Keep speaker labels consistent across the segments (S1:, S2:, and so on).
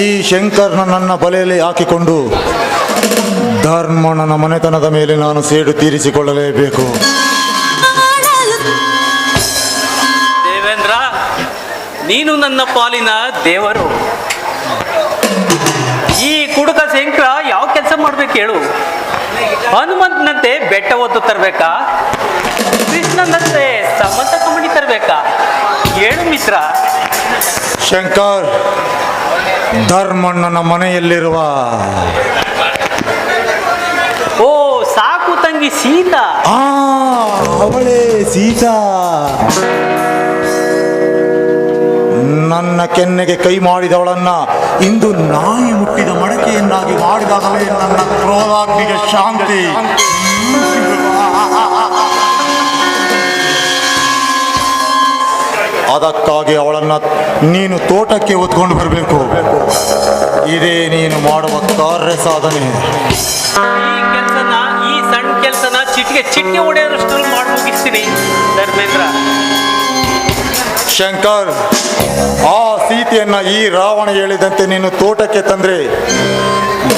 S1: ಈ ಶಂಕರ್ನ ನನ್ನ ಬಲೆಯಲ್ಲಿ ಹಾಕಿಕೊಂಡು ಧರ್ಮಣ್ಣನ ಮನೆತನದ ಮೇಲೆ ನಾನು ಸೇಡು ತೀರಿಸಿಕೊಳ್ಳಲೇಬೇಕು.
S2: ದೇವೇಂದ್ರ ನೀನು ನನ್ನ ಪಾಲಿನ ದೇವರು. ಈ ಕುಡುಕ ಶಂಕರ ಯಾವ ಕೆಲಸ ಮಾಡ್ಬೇಕು ಹೇಳು. ಹನುಮಂತನಂತೆ ಬೆಟ್ಟ ಒತ್ತು ತರಬೇಕಾ? ಕೃಷ್ಣನಂತೆ ಸಮಂತ ಕಮಣಿ ತರಬೇಕಾ? ಹೇಳು ಮಿತ್ರ.
S1: ಶಂಕರ್ ಧರ್ಮಣ್ಣನ ಮನೆಯಲ್ಲಿರುವ
S2: ಓ ಸಾಕು ತಂಗಿ ಸೀತಾ.
S1: ಆ ಅವಳೇ ಸೀತಾ. ನನ್ನ ಕೆನ್ನೆಗೆ ಕೈ ಮಾಡಿದವಳನ್ನ ಇಂದು ನಾಯಿ ಮುಟ್ಟಿದ ಮಡಕೆಯನ್ನಾಗಿ ಮಾಡಿದಾಗಲೇ ನನ್ನ ಕ್ರೋಧಾಗ್ನಿಗೆ ಶಾಂತಿ. ಅದಕ್ಕಾಗಿ ಅವಳನ್ನ ನೀನು ತೋಟಕ್ಕೆ ಹೊತ್ಕೊಂಡು ಬರಬೇಕು. ಇದೇ ನೀನು ಮಾಡುವ ಕಾರ್ಯ ಸಾಧನೆ.
S2: ಈ ಕೆಲಸನ ಈ ಸಣ್ಣ ಕೆಲಸನ ಚಿಟಿಕೆ ಚಿಟಿಕೆ ಹೊಡೆಯೋರಷ್ಟರಲ್ಲಿ ಮಾಡಿ ಮುಗಿಸ್ತೀನಿ ಧರ್ಮೇಂದ್ರ.
S1: ಶಂಕರ್ ಆ ಸೀತೆಯನ್ನ ಈ ರಾವಣ ಹೇಳಿದಂತೆ ನೀನು ತೋಟಕ್ಕೆ ತಂದ್ರೆ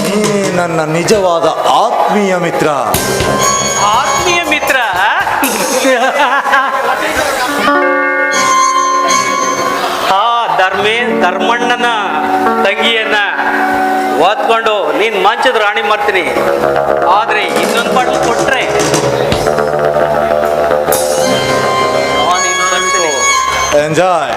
S1: ನೀನೇ ನನ್ನ ನಿಜವಾದ ಆತ್ಮೀಯ ಮಿತ್ರ.
S2: ಆತ್ಮೀಯ ಮಿತ್ರ? ಧರ್ಮಣ್ಣನ ತಂಗಿಯನ್ನ ಓದ್ಕೊಂಡು ನೀನ್ ಮಂಚದ ರಾಣಿ ಮಾಡ್ತೀನಿ ಆದ್ರೆ ಇನ್ನೊಂದು ಬಾಟ್ಲು ಕೊಟ್ರೆ.
S1: ಎಂಜಾಯ್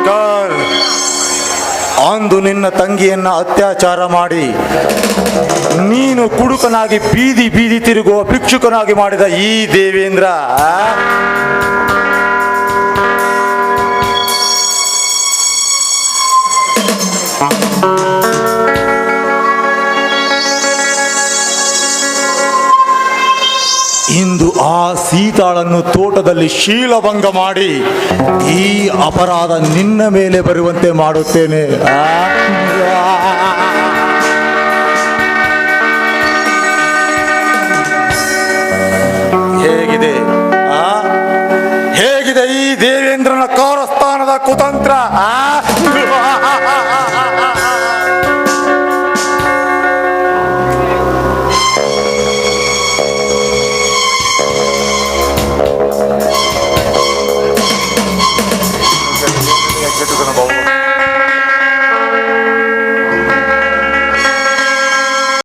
S1: ಶಂಕರ್ ಅಂದು ನಿನ್ನ ತಂಗಿಯನ್ನ ಅತ್ಯಾಚಾರ ಮಾಡಿ ನೀನು ಕುಡುಕನಾಗಿ ಬೀದಿ ಬೀದಿ ತಿರುಗುವ ಭಿಕ್ಷುಕನಾಗಿ ಮಾಡಿದ ಈ ದೇವೇಂದ್ರ ಅಂದು ಆ ಸೀತಾಳನ್ನು ತೋಟದಲ್ಲಿ ಶೀಲಭಂಗ ಮಾಡಿ, ಈ ಅಪರಾಧ ನಿನ್ನ ಮೇಲೆ ಬರುವಂತೆ ಮಾಡುತ್ತೇನೆ. ಹೇಗಿದೆ? ಹೇಗಿದೆ ಈ ದೇವೇಂದ್ರನ ಕಾರಸ್ಥಾನದ ಕುತಂತ್ರ? ಆ